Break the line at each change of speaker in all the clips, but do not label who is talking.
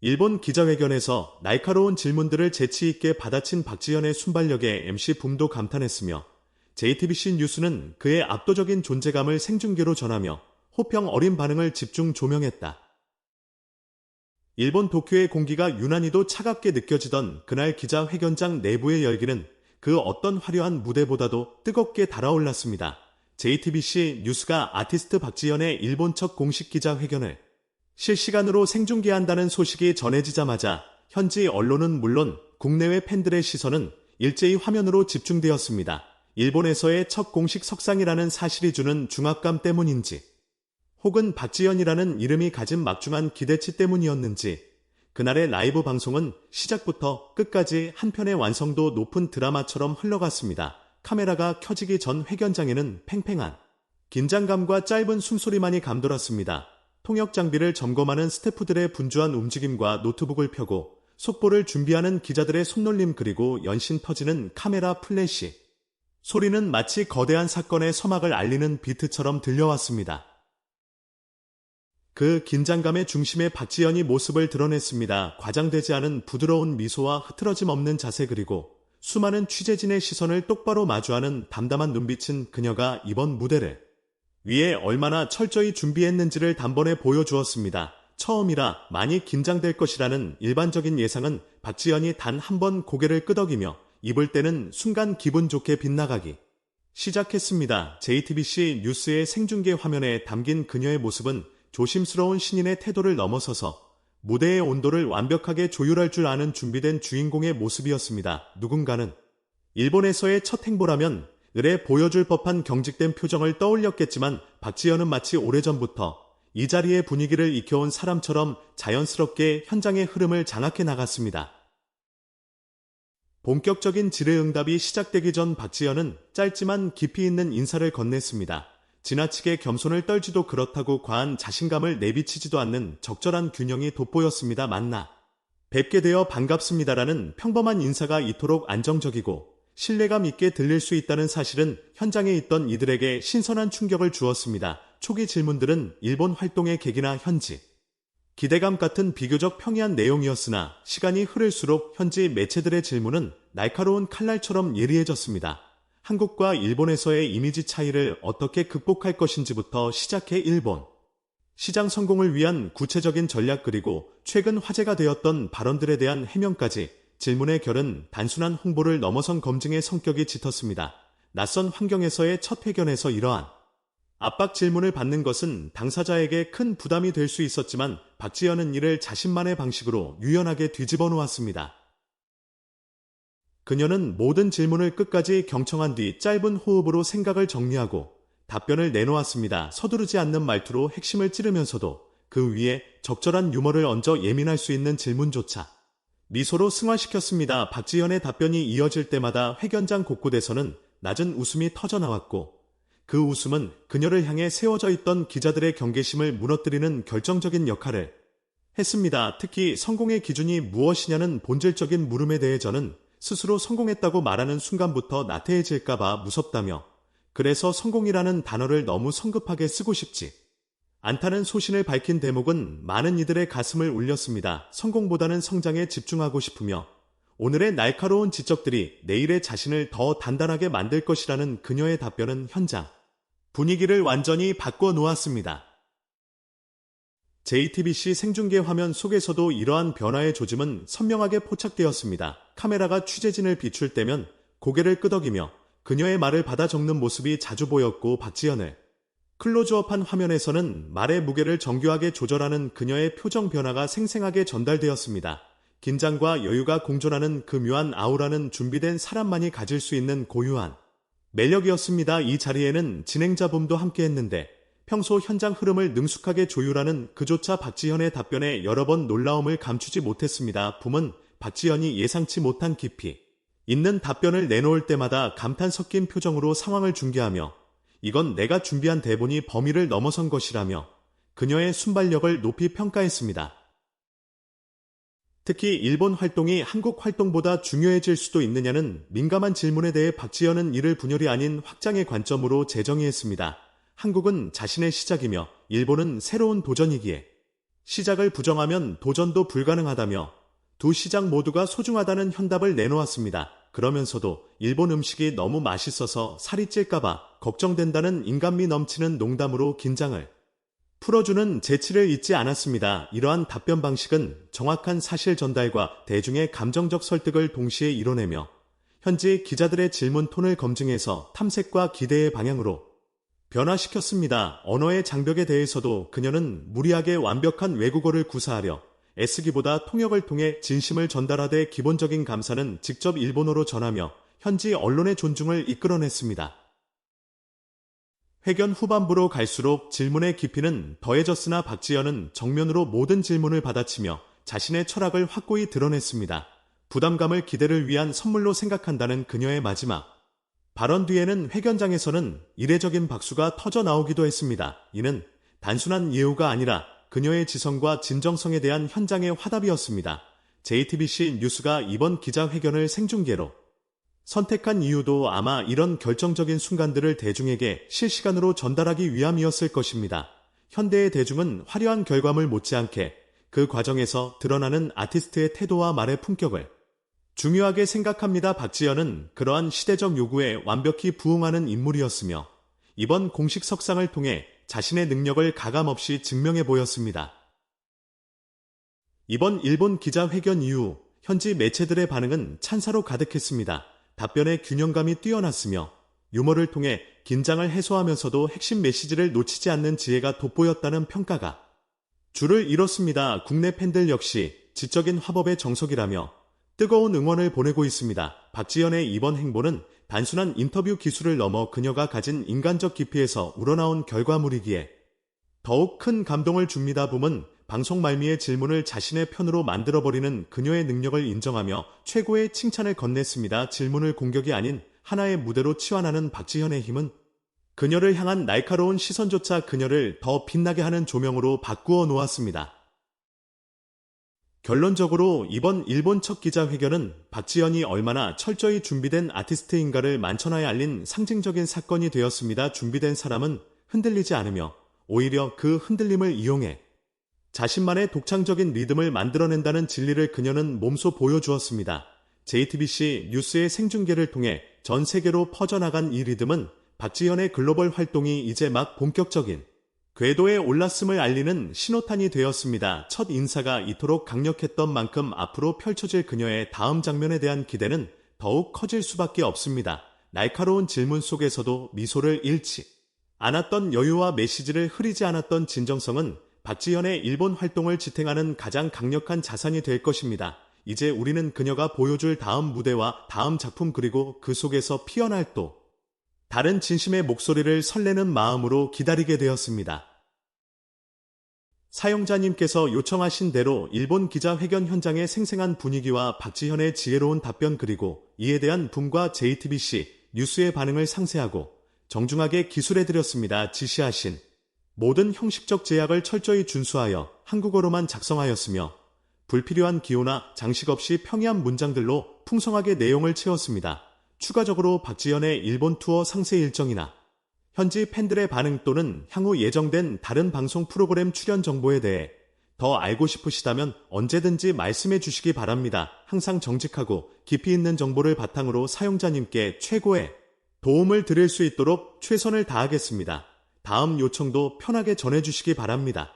일본 기자회견에서 날카로운 질문들을 재치있게 받아친 박지현의 순발력에 MC 붐도 감탄했으며 JTBC 뉴스는 그의 압도적인 존재감을 생중계로 전하며 호평 어린 반응을 집중 조명했다. 일본 도쿄의 공기가 유난히도 차갑게 느껴지던 그날 기자회견장 내부의 열기는 그 어떤 화려한 무대보다도 뜨겁게 달아올랐습니다. JTBC 뉴스가 아티스트 박지현의 일본 첫 공식 기자회견을 실시간으로 생중계한다는 소식이 전해지자마자 현지 언론은 물론 국내외 팬들의 시선은 일제히 화면으로 집중되었습니다. 일본에서의 첫 공식 석상이라는 사실이 주는 중압감 때문인지 혹은 박지현이라는 이름이 가진 막중한 기대치 때문이었는지 그날의 라이브 방송은 시작부터 끝까지 한 편의 완성도 높은 드라마처럼 흘러갔습니다. 카메라가 켜지기 전 회견장에는 팽팽한 긴장감과 짧은 숨소리만이 감돌았습니다. 통역 장비를 점검하는 스태프들의 분주한 움직임과 노트북을 펴고 속보를 준비하는 기자들의 손놀림 그리고 연신 터지는 카메라 플래시. 소리는 마치 거대한 사건의 서막을 알리는 비트처럼 들려왔습니다. 그 긴장감의 중심에 박지연이 모습을 드러냈습니다. 과장되지 않은 부드러운 미소와 흐트러짐 없는 자세 그리고 수많은 취재진의 시선을 똑바로 마주하는 담담한 눈빛은 그녀가 이번 무대를 위에 얼마나 철저히 준비했는지를 단번에 보여주었습니다. 처음이라 많이 긴장될 것이라는 일반적인 예상은 박지연이 단 한 번 고개를 끄덕이며 입을 때는 순간 기분 좋게 빗나가기 시작했습니다. JTBC 뉴스의 생중계 화면에 담긴 그녀의 모습은 조심스러운 신인의 태도를 넘어서서 무대의 온도를 완벽하게 조율할 줄 아는 준비된 주인공의 모습이었습니다. 누군가는 일본에서의 첫 행보라면 을에 보여줄 법한 경직된 표정을 떠올렸겠지만 박지현은 마치 오래전부터 이 자리의 분위기를 익혀온 사람처럼 자연스럽게 현장의 흐름을 장악해 나갔습니다. 본격적인 질의응답이 시작되기 전 박지현은 짧지만 깊이 있는 인사를 건넸습니다. 지나치게 겸손을 떨지도 그렇다고 과한 자신감을 내비치지도 않는 적절한 균형이 돋보였습니다. 만나 뵙게 되어 반갑습니다라는 평범한 인사가 이토록 안정적이고 신뢰감 있게 들릴 수 있다는 사실은 현장에 있던 이들에게 신선한 충격을 주었습니다. 초기 질문들은 일본 활동의 계기나 현지, 기대감 같은 비교적 평이한 내용이었으나 시간이 흐를수록 현지 매체들의 질문은 날카로운 칼날처럼 예리해졌습니다. 한국과 일본에서의 이미지 차이를 어떻게 극복할 것인지부터 시작해 일본. 시장 성공을 위한 구체적인 전략 그리고 최근 화제가 되었던 발언들에 대한 해명까지 질문의 결은 단순한 홍보를 넘어선 검증의 성격이 짙었습니다. 낯선 환경에서의 첫 회견에서 이러한 압박 질문을 받는 것은 당사자에게 큰 부담이 될 수 있었지만 박지현은 이를 자신만의 방식으로 유연하게 뒤집어 놓았습니다. 그녀는 모든 질문을 끝까지 경청한 뒤 짧은 호흡으로 생각을 정리하고 답변을 내놓았습니다. 서두르지 않는 말투로 핵심을 찌르면서도 그 위에 적절한 유머를 얹어 예민할 수 있는 질문조차 미소로 승화시켰습니다. 박지현의 답변이 이어질 때마다 회견장 곳곳에서는 낮은 웃음이 터져나왔고 그 웃음은 그녀를 향해 세워져 있던 기자들의 경계심을 무너뜨리는 결정적인 역할을 했습니다. 특히 성공의 기준이 무엇이냐는 본질적인 물음에 대해 저는 스스로 성공했다고 말하는 순간부터 나태해질까봐 무섭다며 그래서 성공이라는 단어를 너무 성급하게 쓰고 싶지 않다는 소신을 밝힌 대목은 많은 이들의 가슴을 울렸습니다. 성공보다는 성장에 집중하고 싶으며 오늘의 날카로운 지적들이 내일의 자신을 더 단단하게 만들 것이라는 그녀의 답변은 현장 분위기를 완전히 바꿔 놓았습니다. JTBC 생중계 화면 속에서도 이러한 변화의 조짐은 선명하게 포착되었습니다. 카메라가 취재진을 비출 때면 고개를 끄덕이며 그녀의 말을 받아 적는 모습이 자주 보였고 박지연을 클로즈업한 화면에서는 말의 무게를 정교하게 조절하는 그녀의 표정 변화가 생생하게 전달되었습니다. 긴장과 여유가 공존하는 그 묘한 아우라는 준비된 사람만이 가질 수 있는 고유한 매력이었습니다. 이 자리에는 진행자분도 함께했는데 평소 현장 흐름을 능숙하게 조율하는 그조차 박지현의 답변에 여러 번 놀라움을 감추지 못했습니다. 붐은 박지현이 예상치 못한 깊이 있는 답변을 내놓을 때마다 감탄 섞인 표정으로 상황을 중계하며 이건 내가 준비한 대본이 범위를 넘어선 것이라며 그녀의 순발력을 높이 평가했습니다. 특히 일본 활동이 한국 활동보다 중요해질 수도 있느냐는 민감한 질문에 대해 박지현은 이를 분열이 아닌 확장의 관점으로 재정의했습니다. 한국은 자신의 시작이며 일본은 새로운 도전이기에 시작을 부정하면 도전도 불가능하다며 두 시장 모두가 소중하다는 현답을 내놓았습니다. 그러면서도 일본 음식이 너무 맛있어서 살이 찔까봐 걱정된다는 인간미 넘치는 농담으로 긴장을 풀어주는 재치를 잊지 않았습니다. 이러한 답변 방식은 정확한 사실 전달과 대중의 감정적 설득을 동시에 이뤄내며 현지 기자들의 질문 톤을 검증해서 탐색과 기대의 방향으로 변화시켰습니다. 언어의 장벽에 대해서도 그녀는 무리하게 완벽한 외국어를 구사하려 애쓰기보다 통역을 통해 진심을 전달하되 기본적인 감사는 직접 일본어로 전하며 현지 언론의 존중을 이끌어냈습니다. 회견 후반부로 갈수록 질문의 깊이는 더해졌으나 박지연은 정면으로 모든 질문을 받아치며 자신의 철학을 확고히 드러냈습니다. 부담감을 기대를 위한 선물로 생각한다는 그녀의 마지막 발언 뒤에는 회견장에서는 이례적인 박수가 터져 나오기도 했습니다. 이는 단순한 예우가 아니라 그녀의 지성과 진정성에 대한 현장의 화답이었습니다. JTBC 뉴스가 이번 기자회견을 생중계로 선택한 이유도 아마 이런 결정적인 순간들을 대중에게 실시간으로 전달하기 위함이었을 것입니다. 현대의 대중은 화려한 결과물 못지않게 그 과정에서 드러나는 아티스트의 태도와 말의 품격을 중요하게 생각합니다. 박지연은 그러한 시대적 요구에 완벽히 부응하는 인물이었으며 이번 공식 석상을 통해 자신의 능력을 가감없이 증명해 보였습니다. 이번 일본 기자회견 이후 현지 매체들의 반응은 찬사로 가득했습니다. 답변의 균형감이 뛰어났으며 유머를 통해 긴장을 해소하면서도 핵심 메시지를 놓치지 않는 지혜가 돋보였다는 평가가 줄을 이뤘습니다. 국내 팬들 역시 지적인 화법의 정석이라며 뜨거운 응원을 보내고 있습니다. 박지연의 이번 행보는 단순한 인터뷰 기술을 넘어 그녀가 가진 인간적 깊이에서 우러나온 결과물이기에 더욱 큰 감동을 줍니다. 붐은 방송 말미의 질문을 자신의 편으로 만들어버리는 그녀의 능력을 인정하며 최고의 칭찬을 건넸습니다. 질문을 공격이 아닌 하나의 무대로 치환하는 박지현의 힘은 그녀를 향한 날카로운 시선조차 그녀를 더 빛나게 하는 조명으로 바꾸어 놓았습니다. 결론적으로 이번 일본 첫 기자회견은 박지현이 얼마나 철저히 준비된 아티스트인가를 만천하에 알린 상징적인 사건이 되었습니다. 준비된 사람은 흔들리지 않으며 오히려 그 흔들림을 이용해 자신만의 독창적인 리듬을 만들어낸다는 진리를 그녀는 몸소 보여주었습니다. JTBC 뉴스의 생중계를 통해 전 세계로 퍼져나간 이 리듬은 박지현의 글로벌 활동이 이제 막 본격적인 궤도에 올랐음을 알리는 신호탄이 되었습니다. 첫 인사가 이토록 강력했던 만큼 앞으로 펼쳐질 그녀의 다음 장면에 대한 기대는 더욱 커질 수밖에 없습니다. 날카로운 질문 속에서도 미소를 잃지 않았던 여유와 메시지를 흐리지 않았던 진정성은 박지현의 일본 활동을 지탱하는 가장 강력한 자산이 될 것입니다. 이제 우리는 그녀가 보여줄 다음 무대와 다음 작품 그리고 그 속에서 피어날 또 다른 진심의 목소리를 설레는 마음으로 기다리게 되었습니다. 사용자님께서 요청하신 대로 일본 기자회견 현장의 생생한 분위기와 박지현의 지혜로운 답변 그리고 이에 대한 붐과 JTBC 뉴스의 반응을 상세하고 정중하게 기술해드렸습니다. 지시하신 모든 형식적 제약을 철저히 준수하여 한국어로만 작성하였으며 불필요한 기호나 장식 없이 평이한 문장들로 풍성하게 내용을 채웠습니다. 추가적으로 박지현의 일본 투어 상세 일정이나 현지 팬들의 반응 또는 향후 예정된 다른 방송 프로그램 출연 정보에 대해 더 알고 싶으시다면 언제든지 말씀해 주시기 바랍니다. 항상 정직하고 깊이 있는 정보를 바탕으로 사용자님께 최고의 도움을 드릴 수 있도록 최선을 다하겠습니다. 다음 요청도 편하게 전해주시기 바랍니다.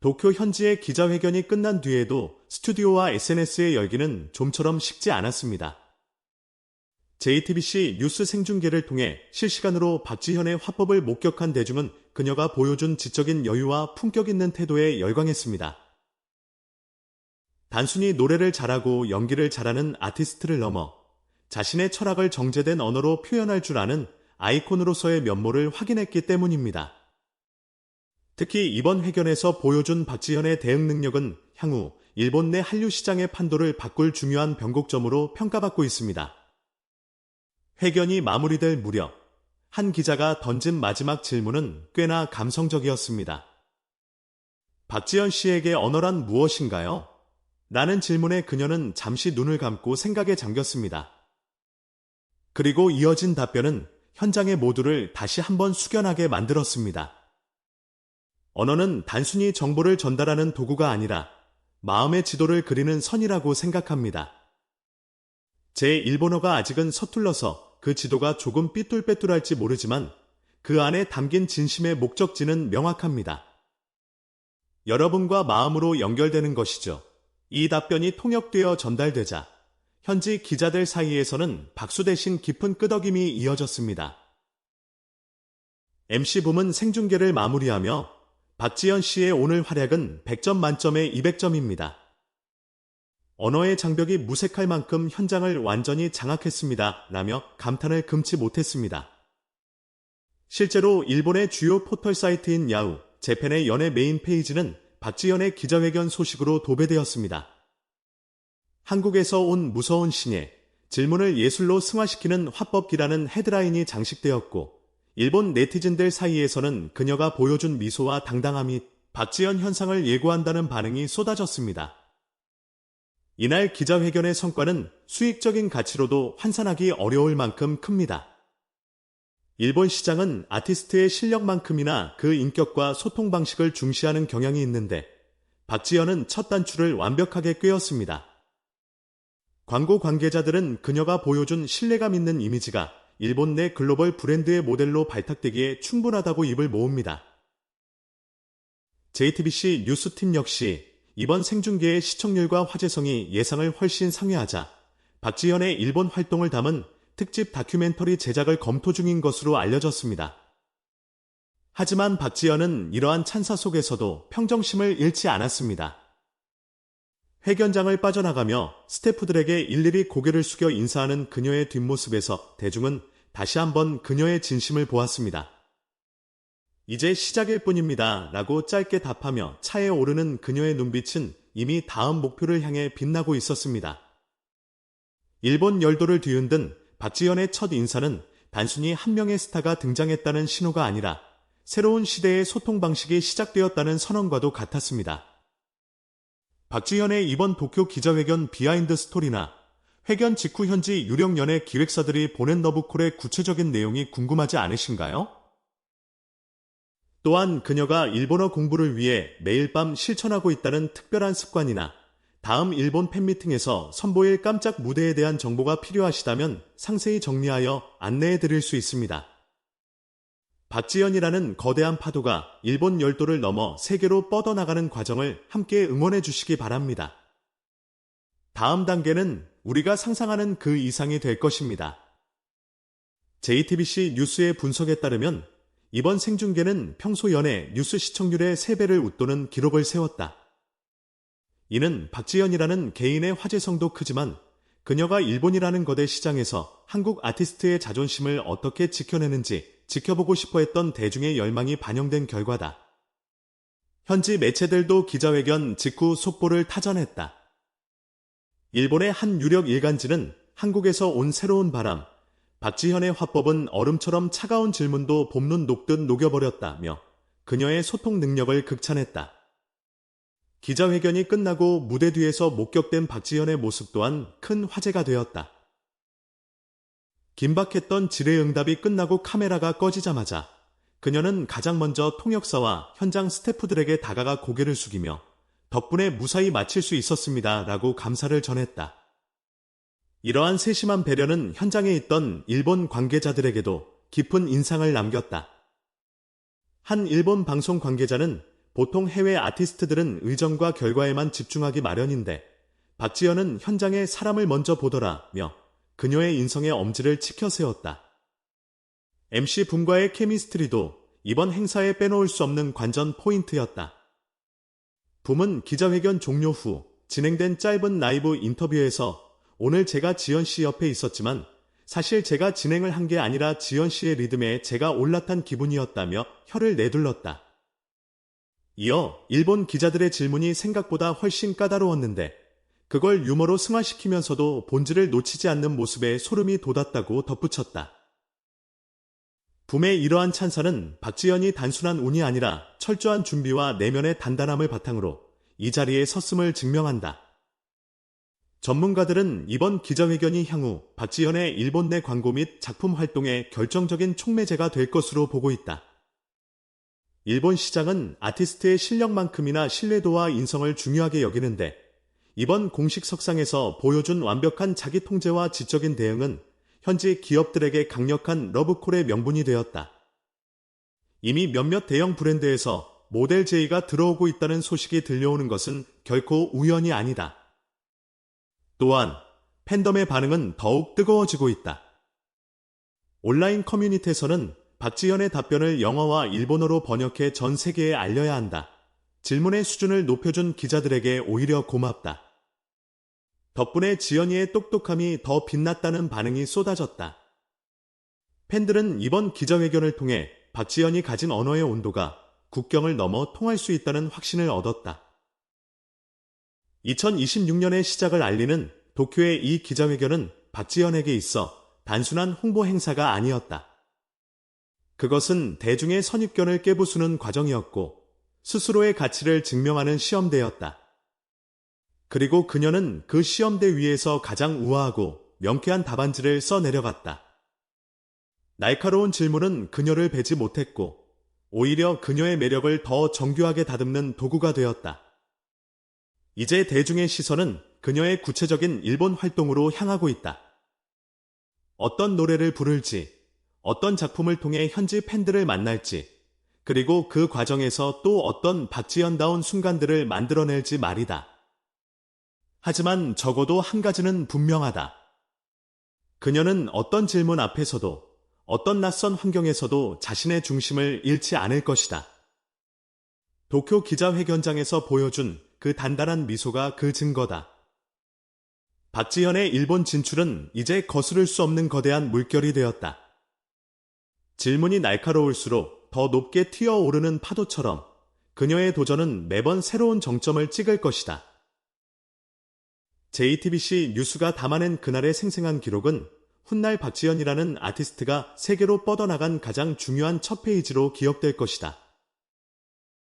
도쿄 현지의 기자회견이 끝난 뒤에도 스튜디오와 SNS의 열기는 좀처럼 식지 않았습니다. JTBC 뉴스 생중계를 통해 실시간으로 박지현의 화법을 목격한 대중은 그녀가 보여준 지적인 여유와 품격 있는 태도에 열광했습니다. 단순히 노래를 잘하고 연기를 잘하는 아티스트를 넘어 자신의 철학을 정제된 언어로 표현할 줄 아는 아이콘으로서의 면모를 확인했기 때문입니다. 특히 이번 회견에서 보여준 박지현의 대응 능력은 향후 일본 내 한류 시장의 판도를 바꿀 중요한 변곡점으로 평가받고 있습니다. 회견이 마무리될 무렵 한 기자가 던진 마지막 질문은 꽤나 감성적이었습니다. 박지현 씨에게 언어란 무엇인가요? 라는 질문에 그녀는 잠시 눈을 감고 생각에 잠겼습니다. 그리고 이어진 답변은 현장의 모두를 다시 한번 숙연하게 만들었습니다. 언어는 단순히 정보를 전달하는 도구가 아니라 마음의 지도를 그리는 선이라고 생각합니다. 제 일본어가 아직은 서툴러서 그 지도가 조금 삐뚤빼뚤할지 모르지만 그 안에 담긴 진심의 목적지는 명확합니다. 여러분과 마음으로 연결되는 것이죠. 이 답변이 통역되어 전달되자 현지 기자들 사이에서는 박수 대신 깊은 끄덕임이 이어졌습니다. MC붐은 생중계를 마무리하며 박지현 씨의 오늘 활약은 100점 만점에 200점입니다. 언어의 장벽이 무색할 만큼 현장을 완전히 장악했습니다. 라며 감탄을 금치 못했습니다. 실제로 일본의 주요 포털 사이트인 야후, 재팬의 연예 메인 페이지는 박지현의 기자회견 소식으로 도배되었습니다. 한국에서 온 무서운 신예, 질문을 예술로 승화시키는 화법기라는 헤드라인이 장식되었고, 일본 네티즌들 사이에서는 그녀가 보여준 미소와 당당함이 박지현 현상을 예고한다는 반응이 쏟아졌습니다. 이날 기자회견의 성과는 수익적인 가치로도 환산하기 어려울 만큼 큽니다. 일본 시장은 아티스트의 실력만큼이나 그 인격과 소통 방식을 중시하는 경향이 있는데 박지현은 첫 단추를 완벽하게 꿰었습니다. 광고 관계자들은 그녀가 보여준 신뢰감 있는 이미지가 일본 내 글로벌 브랜드의 모델로 발탁되기에 충분하다고 입을 모읍니다. JTBC 뉴스팀 역시 이번 생중계의 시청률과 화제성이 예상을 훨씬 상회하자 박지현의 일본 활동을 담은 특집 다큐멘터리 제작을 검토 중인 것으로 알려졌습니다. 하지만 박지현은 이러한 찬사 속에서도 평정심을 잃지 않았습니다. 회견장을 빠져나가며 스태프들에게 일일이 고개를 숙여 인사하는 그녀의 뒷모습에서 대중은 다시 한번 그녀의 진심을 보았습니다. 이제 시작일 뿐입니다. 라고 짧게 답하며 차에 오르는 그녀의 눈빛은 이미 다음 목표를 향해 빛나고 있었습니다. 일본 열도를 뒤흔든 박지현의 첫 인사는 단순히 한 명의 스타가 등장했다는 신호가 아니라 새로운 시대의 소통 방식이 시작되었다는 선언과도 같았습니다. 박지현의 이번 도쿄 기자회견 비하인드 스토리나 회견 직후 현지 유력 연예 기획사들이 보낸 러브콜의 구체적인 내용이 궁금하지 않으신가요? 또한 그녀가 일본어 공부를 위해 매일 밤 실천하고 있다는 특별한 습관이나 다음 일본 팬미팅에서 선보일 깜짝 무대에 대한 정보가 필요하시다면 상세히 정리하여 안내해 드릴 수 있습니다. 박지연이라는 거대한 파도가 일본 열도를 넘어 세계로 뻗어나가는 과정을 함께 응원해 주시기 바랍니다. 다음 단계는 우리가 상상하는 그 이상이 될 것입니다. JTBC 뉴스의 분석에 따르면 이번 생중계는 평소 연애 뉴스 시청률의 3배를 웃도는 기록을 세웠다. 이는 박지연이라는 개인의 화제성도 크지만 그녀가 일본이라는 거대 시장에서 한국 아티스트의 자존심을 어떻게 지켜내는지 지켜보고 싶어 했던 대중의 열망이 반영된 결과다. 현지 매체들도 기자회견 직후 속보를 타전했다. 일본의 한 유력 일간지는 한국에서 온 새로운 바람, 박지현의 화법은 얼음처럼 차가운 질문도 봄눈 녹듯 녹여버렸다며 그녀의 소통 능력을 극찬했다. 기자회견이 끝나고 무대 뒤에서 목격된 박지현의 모습 또한 큰 화제가 되었다. 긴박했던 질의응답이 끝나고 카메라가 꺼지자마자 그녀는 가장 먼저 통역사와 현장 스태프들에게 다가가 고개를 숙이며 덕분에 무사히 마칠 수 있었습니다. 라고 감사를 전했다. 이러한 세심한 배려는 현장에 있던 일본 관계자들에게도 깊은 인상을 남겼다. 한 일본 방송 관계자는 보통 해외 아티스트들은 의정과 결과에만 집중하기 마련인데 박지현은 현장에 사람을 먼저 보더라며 그녀의 인성의 엄지를 치켜 세웠다. MC 붐과의 케미스트리도 이번 행사에 빼놓을 수 없는 관전 포인트였다. 붐은 기자회견 종료 후 진행된 짧은 라이브 인터뷰에서 오늘 제가 지연 씨 옆에 있었지만 사실 제가 진행을 한 게 아니라 지연 씨의 리듬에 제가 올라탄 기분이었다며 혀를 내둘렀다. 이어 일본 기자들의 질문이 생각보다 훨씬 까다로웠는데 그걸 유머로 승화시키면서도 본질을 놓치지 않는 모습에 소름이 돋았다고 덧붙였다. 붐의 이러한 찬사는 박지현이 단순한 운이 아니라 철저한 준비와 내면의 단단함을 바탕으로 이 자리에 섰음을 증명한다. 전문가들은 이번 기자회견이 향후 박지현의 일본 내 광고 및 작품 활동에 결정적인 촉매제가 될 것으로 보고 있다. 일본 시장은 아티스트의 실력만큼이나 신뢰도와 인성을 중요하게 여기는데 이번 공식 석상에서 보여준 완벽한 자기 통제와 지적인 대응은 현지 기업들에게 강력한 러브콜의 명분이 되었다. 이미 몇몇 대형 브랜드에서 모델 제의가 들어오고 있다는 소식이 들려오는 것은 결코 우연이 아니다. 또한 팬덤의 반응은 더욱 뜨거워지고 있다. 온라인 커뮤니티에서는 박지현의 답변을 영어와 일본어로 번역해 전 세계에 알려야 한다. 질문의 수준을 높여준 기자들에게 오히려 고맙다. 덕분에 지연이의 똑똑함이 더 빛났다는 반응이 쏟아졌다. 팬들은 이번 기자회견을 통해 박지연이 가진 언어의 온도가 국경을 넘어 통할 수 있다는 확신을 얻었다. 2026년의 시작을 알리는 도쿄의 이 기자회견은 박지연에게 있어 단순한 홍보 행사가 아니었다. 그것은 대중의 선입견을 깨부수는 과정이었고 스스로의 가치를 증명하는 시험대였다. 그리고 그녀는 그 시험대 위에서 가장 우아하고 명쾌한 답안지를 써내려갔다. 날카로운 질문은 그녀를 베지 못했고 오히려 그녀의 매력을 더 정교하게 다듬는 도구가 되었다. 이제 대중의 시선은 그녀의 구체적인 일본 활동으로 향하고 있다. 어떤 노래를 부를지, 어떤 작품을 통해 현지 팬들을 만날지, 그리고 그 과정에서 또 어떤 박지연다운 순간들을 만들어낼지 말이다. 하지만 적어도 한 가지는 분명하다. 그녀는 어떤 질문 앞에서도 어떤 낯선 환경에서도 자신의 중심을 잃지 않을 것이다. 도쿄 기자회견장에서 보여준 그 단단한 미소가 그 증거다. 박지현의 일본 진출은 이제 거스를 수 없는 거대한 물결이 되었다. 질문이 날카로울수록 더 높게 튀어오르는 파도처럼 그녀의 도전은 매번 새로운 정점을 찍을 것이다. JTBC 뉴스가 담아낸 그날의 생생한 기록은 훗날 박지현이라는 아티스트가 세계로 뻗어나간 가장 중요한 첫 페이지로 기억될 것이다.